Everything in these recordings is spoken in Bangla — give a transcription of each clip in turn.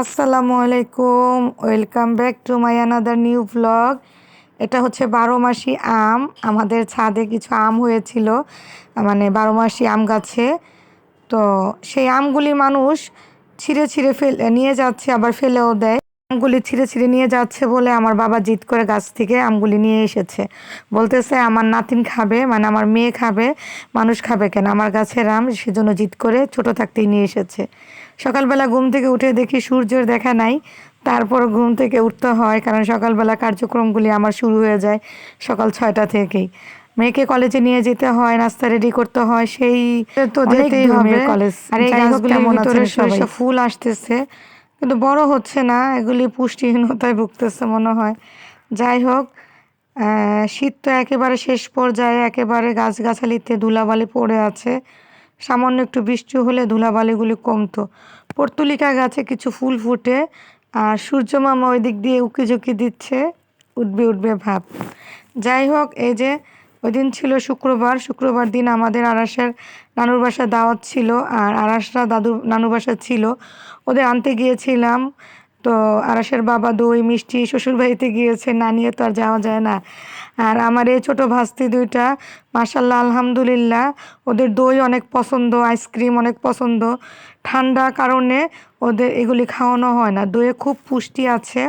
আসসালামু আলাইকুম, welcome back to my another new blog এটা হচ্ছে বারো মাসি আম। আমাদের ছাদে কিছু আম হয়েছিল মানে বারো মাসি আম গাছে। তো সেই আমগুলি মানুষ ছিঁড়ে ছিঁড়ে ফেলে, নিয়ে যাচ্ছে, আবার ফেলেও দেয়। আমগুলি ছিঁড়ে ছিঁড়ে নিয়ে যাচ্ছে বলে আমার বাবা জিদ করে গাছ থেকে আমগুলি নিয়ে এসেছে। বলতেছে আমার নাতিন খাবে মানে আমার মেয়ে খাবে মানুষ খাবে কেন? আমার গাছের আম সেজন্য জিদ করে ছোট থাকতেই নিয়ে এসেছে। সকালবেলা ঘুম থেকে উঠে দেখি সূর্যের দেখা নাই। তারপর ঘুম থেকে উঠতে হয় কারণ সকালবেলা কার্যক্রমগুলি আমার শুরু হয়ে যায় সকাল ছয়টা থেকেই। মেয়েকে কলেজে নিয়ে যেতে হয় নাস্তা রেডি করতে হয় সেই তো যেতেই হবে। কলেজ আর এই গাছগুলির ভিতরে ফুল আসতেছে। কিন্তু বড় হচ্ছে না, এগুলি পুষ্টিহীনতায় ভুগতেছে মনে হয়। যাই হোক শীত তো একেবারে শেষ পর্যায়ে একেবারে গাছগাছালিতে ধুলাবালি পড়ে আছে। সামান্য একটু বৃষ্টি হলে ধুলাবালিগুলি কমতো। পর্তুলিকা গাছে কিছু ফুল ফুটে আর সূর্যমামা ওই দিক দিয়ে উকি ঝুঁকি দিচ্ছে, উঠবে উঠবে ভাব। যাই হোক, এই যে ওই দিন ছিল শুক্রবার। শুক্রবার দিন আমাদের আরাসের নানুর বাসা দাওয়াত ছিল আর আরাসরা দাদু নানু বাসা ছিল। ওদের আনতে গিয়েছিলাম। তো আরাসের বাবা দই, মিষ্টি শ্বশুর বাড়িতে গিয়েছে। না নিয়ে তো আর যাওয়া যায় না। আর আমার এই ছোটো ভাস্তি দুইটা মাসাল্লাহ আলহামদুলিল্লাহ, ওদের দই অনেক পছন্দ, আইসক্রিম অনেক পছন্দ। ঠান্ডা কারণে ওদের এগুলি খাওয়ানো হয় না। দইয়ে খুব পুষ্টি আছে।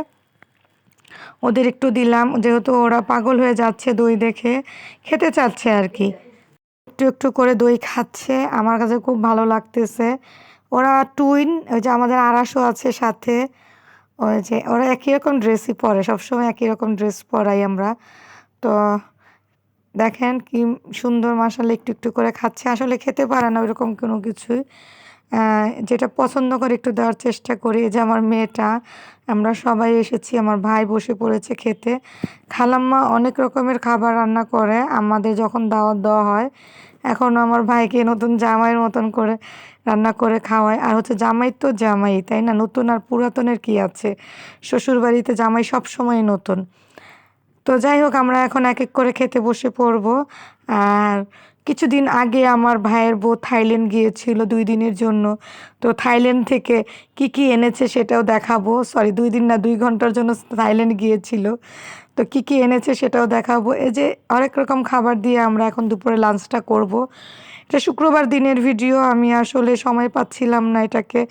ওদের একটু দিলাম, যেহেতু ওরা পাগল হয়ে যাচ্ছে দই দেখে, খেতে চাচ্ছে আর কি। একটু একটু করে দই খাচ্ছে, আমার কাছে খুব ভালো লাগতেছে। ওরা টুইন ওই যে আমাদের আড়াশো আছে সাথে, ওই যে ওরা একই রকম ড্রেসই পরে, সবসময় একই রকম ড্রেস পরাই আমরা। তো দেখেন কি সুন্দর মশালা একটু একটু করে খাচ্ছে। আসলে খেতে পারে না ওইরকম কোনো কিছুই। যেটা পছন্দ করে একটু দেওয়ার চেষ্টা করি। যে আমার মেয়েটা, আমরা সবাই এসেছি, আমার ভাই বসে পড়েছে খেতে। খালাম্মা অনেক রকমের খাবার রান্না করে, আমাদের যখন দাওয়াত দেওয়া হয়, এখন আমার ভাইকে নতুন জামাইয়ের মতন করে রান্না করে খাওয়ায়। আর হচ্ছে জামাই তো জামাই, তাই না? নতুন আর পুরাতনের কি আছে? শ্বশুরবাড়িতে জামাই সব সময় নতুন। তো যাই হোক, আমরা এখন এক এক করে খেতে বসে পড়ব। আর কিছুদিন আগে আমার ভাইয়ের বউ থাইল্যান্ড গিয়েছিল দুই দিনের জন্য। তো থাইল্যান্ড থেকে কি কি এনেছে সেটাও দেখাবো। সরি দুই দিন না, দুই ঘণ্টার জন্য থাইল্যান্ড গিয়েছিল। তো কি কি এনেছে সেটাও দেখাবো। এই যে অনেক রকম খাবার দিয়ে আমরা এখন দুপুরে লাঞ্চটা করব। এটা শুক্রবার দিনের ভিডিও, আমি আসলে সময় পাচ্ছিলাম না এটাকে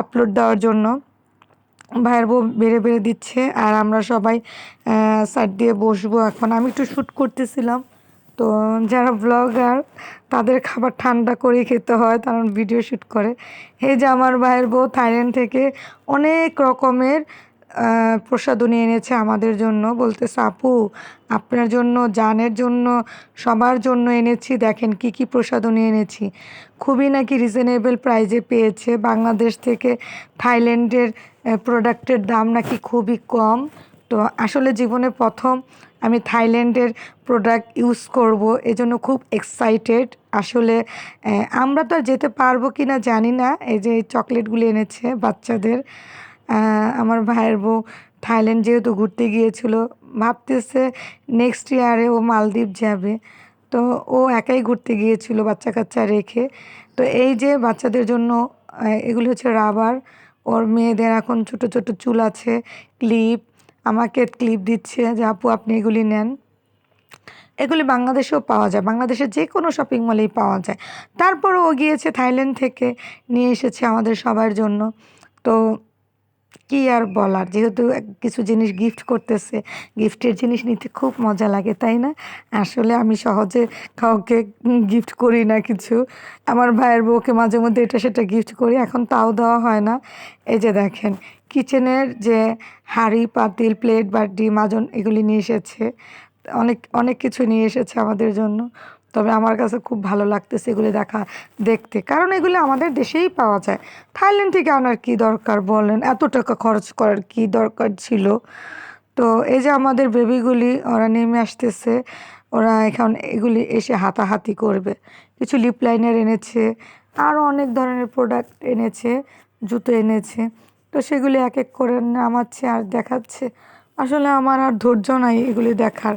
আপলোড দেওয়ার জন্য। ভাইয়ের বউ বেড়ে বেড়ে দিচ্ছে আর আমরা সবাই সাইড দিয়ে বসবো এখন। আমি একটু শ্যুট করতেছিলাম। তো যারা ব্লগার তাদের খাবার ঠান্ডা করে খেতে হয় কারণ ভিডিও শ্যুট করে। এই যে আমার ভাইয়ের বউ থাইল্যান্ড থেকে অনেক রকমের আহ, প্রসাধনী এনেছে আমাদের জন্য। বলতেছে আপু আপনার জন্য জানের জন্য সবার জন্য এনেছি। দেখেন কি কি প্রসাধনী এনেছি। খুবই নাকি রিজনেবল প্রাইজে পেয়েছে। বাংলাদেশ থেকে থাইল্যান্ডের প্রোডাক্টের দাম নাকি খুবই কম। তো আসলে জীবনে প্রথম আমি থাইল্যান্ডের প্রোডাক্ট ইউজ করব, এজন্য খুব এক্সাইটেড আসলে আমরা তো আর যেতে পারব কি না জানি না, এই যে চকলেটগুলি এনেছে বাচ্চাদের। আমার ভাইয়ের বউ থাইল্যান্ড যেহেতু ঘুরতে গিয়েছিল, ভাবতেছে নেক্সট ইয়ারে ও মালদ্বীপ যাবে। তো ও একাই ঘুরতে গিয়েছিল বাচ্চা কাচ্চা রেখে। তো এই যে বাচ্চাদের জন্য এগুলি হচ্ছে রাবার ওর মেয়েদের এখন ছোট ছোট চুল আছে, ক্লিপ। আমাকে ক্লিপ দিচ্ছে যে, আপু, আপনি এগুলি নেন। এগুলি বাংলাদেশেও পাওয়া যায়। বাংলাদেশে যে কোনো শপিং মলেই পাওয়া যায়। তারপরও ও গিয়েছে থাইল্যান্ড থেকে, নিয়ে এসেছে আমাদের সবার জন্য। তো কি আর বলার? যেহেতু কিছু জিনিস গিফট করতেছে গিফটের জিনিস নিতে খুব মজা লাগে, তাই না? আসলে আমি সহজে কাউকে গিফট করি না কিছু। আমার ভাইয়ের বউকে মাঝে মধ্যে এটা সেটা গিফট করি, এখন তাও দেওয়া হয় না। এই যে দেখেন কিচেনের যে হাঁড়ি, পাতিল প্লেট বাটি, মাজন, এগুলি নিয়ে এসেছে। অনেক অনেক কিছু নিয়ে এসেছে আমাদের জন্য। তবে আমার কাছে খুব ভালো লাগতেছে এগুলি দেখা দেখতে। কারণ এগুলি আমাদের দেশেই পাওয়া যায়। থাইল্যান্ড থেকে আনার কি দরকার বলেন? এত টাকা খরচ করার কি দরকার ছিল? তো এই যে আমাদের বেবিগুলি, ওরা নেমে আসতেছে। ওরা এখন এগুলি এসে হাতাহাতি করবে। কিছু লিপ লাইনার এনেছে আরও অনেক ধরনের প্রোডাক্ট এনেছে, জুতো এনেছে। তো সেগুলি এক এক করে নামাচ্ছে আর দেখাচ্ছে। আসলে আমার আর ধৈর্য নাই এগুলি দেখার।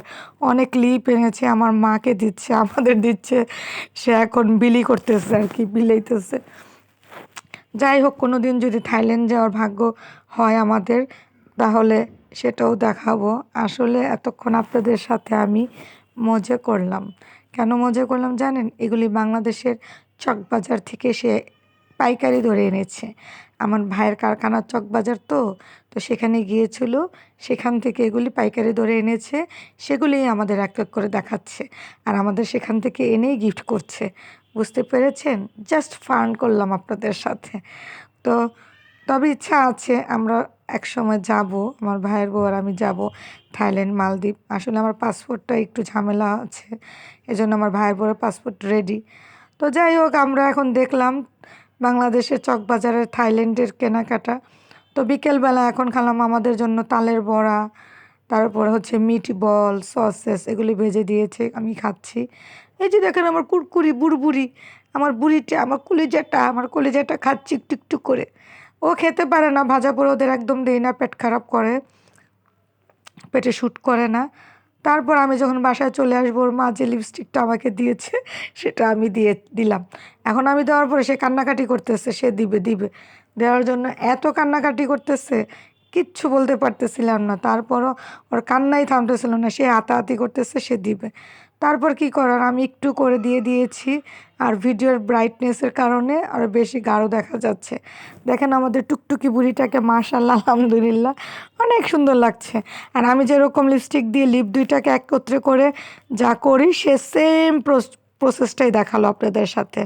অনেক লিপ এনেছে, আমার মাকে দিচ্ছে, আমাদের দিচ্ছে। সে এখন বিলি করতেছে আর কি, বিলাইতেছে। যাই হোক কোনো দিন যদি থাইল্যান্ড যাওয়ার ভাগ্য হয় আমাদের, তাহলে সেটাও দেখাবো। আসলে এতক্ষণ আপনাদের সাথে আমি মজা করলাম। কেন মজা করলাম জানেন? এগুলি বাংলাদেশের চকবাজার থেকে সে পাইকারি ধরে এনেছে। আমার ভাইয়ের কারখানার চকবাজার তো তো সেখানে গিয়েছিল। সেখান থেকে এগুলি পাইকারি ধরে এনেছে। সেগুলিই আমাদের এক এক করে দেখাচ্ছে। আর আমাদের সেখান থেকে এনেই গিফট করছে। বুঝতে পেরেছেন? জাস্ট ফান করলাম আপনাদের সাথে। তো তবে ইচ্ছা আছে আমরা এক সময় যাব, আমার ভাইয়ের বউ আর আমি যাব থাইল্যান্ড, মালদ্বীপ। আসলে আমার পাসপোর্টটা একটু ঝামেলা আছে, এজন্য আমার ভাইয়ের বউয়ের পাসপোর্ট রেডি তো যাই হোক, আমরা এখন দেখলাম বাংলাদেশের চকবাজারের থাইল্যান্ডের কেনাকাটা। তো বিকেলবেলা এখন খেলাম আমাদের জন্য তালের বড়া, তারপর হচ্ছে মিট বল, সসেস, এগুলি ভেজে দিয়েছে, আমি খাচ্ছি। এই যে দেখেন আমার কুরকুরি, বুড়বুড়ি, আমার বুড়িটা, আমার কলিজাটা আমার কলিজাটা খাচ্ছি একটু একটু করে। ও খেতে পারে না, ভাজা পরে ওদের একদম দেই না, পেট খারাপ করে, পেটে শ্যুট করে না। তারপর আমি যখন বাসায় চলে আসব, ওর মা যে লিপস্টিকটা আমাকে দিয়েছে, সেটা আমি দিয়ে দিলাম। এখন আমি দেওয়ার পরে সে কান্নাকাটি করতেছে, সে দিবে দিবে। দেওয়ার জন্য এত কান্নাকাটি করতেছে, কিচ্ছু বলতে পারতেছিলাম না। তারপরও ওর কান্নাই থামতেছিল না, সে হাতাহাতি করতেছে, সে দিবে। তারপর কি করার? আমি একটু করে দিয়ে দিয়েছি। আর ভিডিওর ব্রাইটনেসের কারণে আরও বেশি গাঢ় দেখা যাচ্ছে। দেখেন আমাদের টুকটুকি বুড়িটাকে মাশাল্লাহ আলহামদুলিল্লাহ, অনেক সুন্দর লাগছে। আর আমি যেরকম লিপস্টিক দিয়ে লিপ দুইটাকে একত্রে করে যা করি, সে সেম প্রসেসটাই দেখাল আপনাদের সাথে।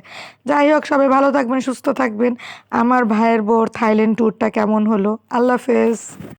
যাই হোক, সবাই ভালো থাকবেন, সুস্থ থাকবেন। আমার ভাইয়ের বোর থাইল্যান্ড ট্যুরটা কেমন হলো? আল্লাহ হাফেজ।